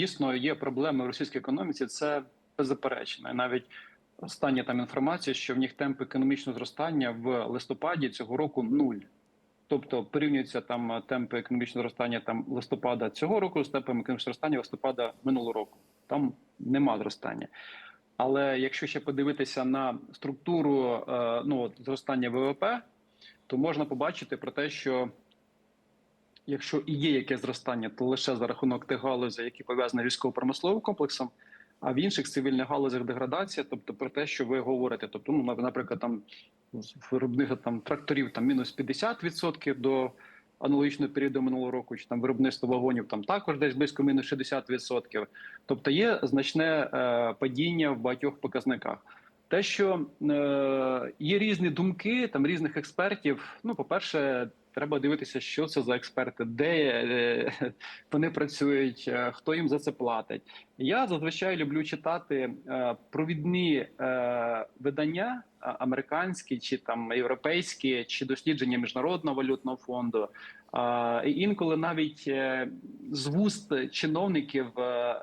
Дійсно, є проблеми в російській економіці. Це беззаперечно. Навіть остання там інформація, що в них темп економічного зростання в листопаді цього року нуль. Тобто порівнюються там темпи економічного зростання там листопада цього року з темпами економічного зростання листопада минулого року. Там нема зростання. Але якщо ще подивитися на структуру е, ну, зростання ВВП, то можна побачити про те, що якщо і є яке зростання, то лише за рахунок тих галузей, які пов'язані військово-промисловим комплексом, а в інших цивільних галузях деградація, тобто про те, що ви говорите, тобто, ну, наприклад, там з виробних там тракторів там мінус 50% до аналогічного періоду минулого року, чи там виробництво вагонів там також десь близько мінус 60%. Тобто є значне е, падіння в багатьох показниках. Те, що е, є різні думки там різних експертів. Ну, по-перше, треба дивитися, що це за експерти, де е, вони працюють, е, хто їм за це платить. Я зазвичай люблю читати е, провідні видання американські чи там європейські, чи дослідження міжнародного валютного фонду. І інколи навіть з вуст чиновників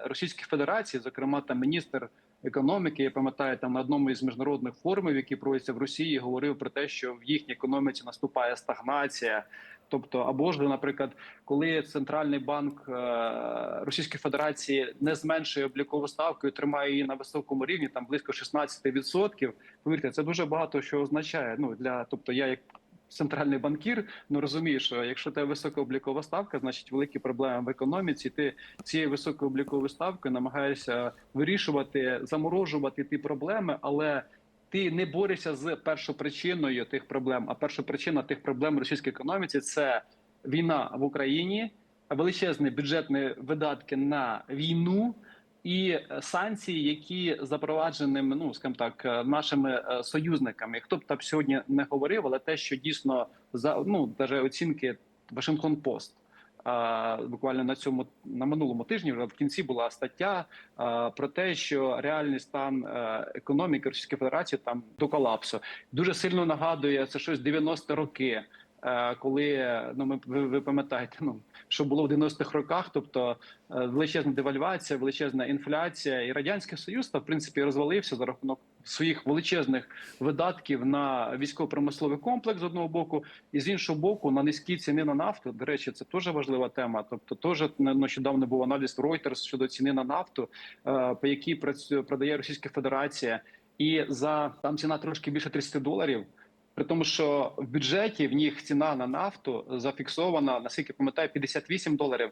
Російської Федерації, зокрема там міністр економіки, я пам'ятаю, там на одному із міжнародних форумів, які проводяться в Росії, говорив про те, що в їхній економіці наступає стагнація. Тобто, або ж, наприклад, коли центральний банк е, Російської Федерації не зменшує облікову ставку і тримає її на високому рівні, там близько 16%, Повірте, це дуже багато що означає. Ну для тобто, я як центральний банкір, ну розумію, що якщо тебе висока облікова ставка, значить великі проблеми в економіці. Ти цією високою обліковою ставкою намагаєшся вирішувати, заморожувати ті проблеми, але ти не борешся з першопричиною тих проблем. А першопричина тих проблем в російській економіці це війна в Україні, величезні бюджетні видатки на війну. І санкції, які запровадженими, ну скажімо так, е, нашими е, союзниками, хто б там сьогодні не говорив, але те, що дійсно за ну даже оцінки Вашингтон Пост. Буквально на цьому на минулому тижні вже в кінці була стаття про те, що реальний стан е, економіки Російської Федерації там до колапсу дуже сильно нагадує це щось 90 роки. Е, Коли ну ми ви, ви пам'ятаєте, ну що було в 90-х роках, тобто е, величезна девальвація, величезна інфляція, і радянський союз та в принципі розвалився за рахунок своїх величезних видатків на військово-промисловий комплекс з одного боку, і з іншого боку на низькі ціни на нафту. До речі, це теж важлива тема. Тобто, теж нещодавно був аналіз Reuters щодо ціни на нафту, е, по якій працює продає Російська Федерація, і за там ціна трошки більше 30 доларів. При тому, що в бюджеті в них ціна на нафту зафіксована, наскільки пам'ятаю, 58 доларів.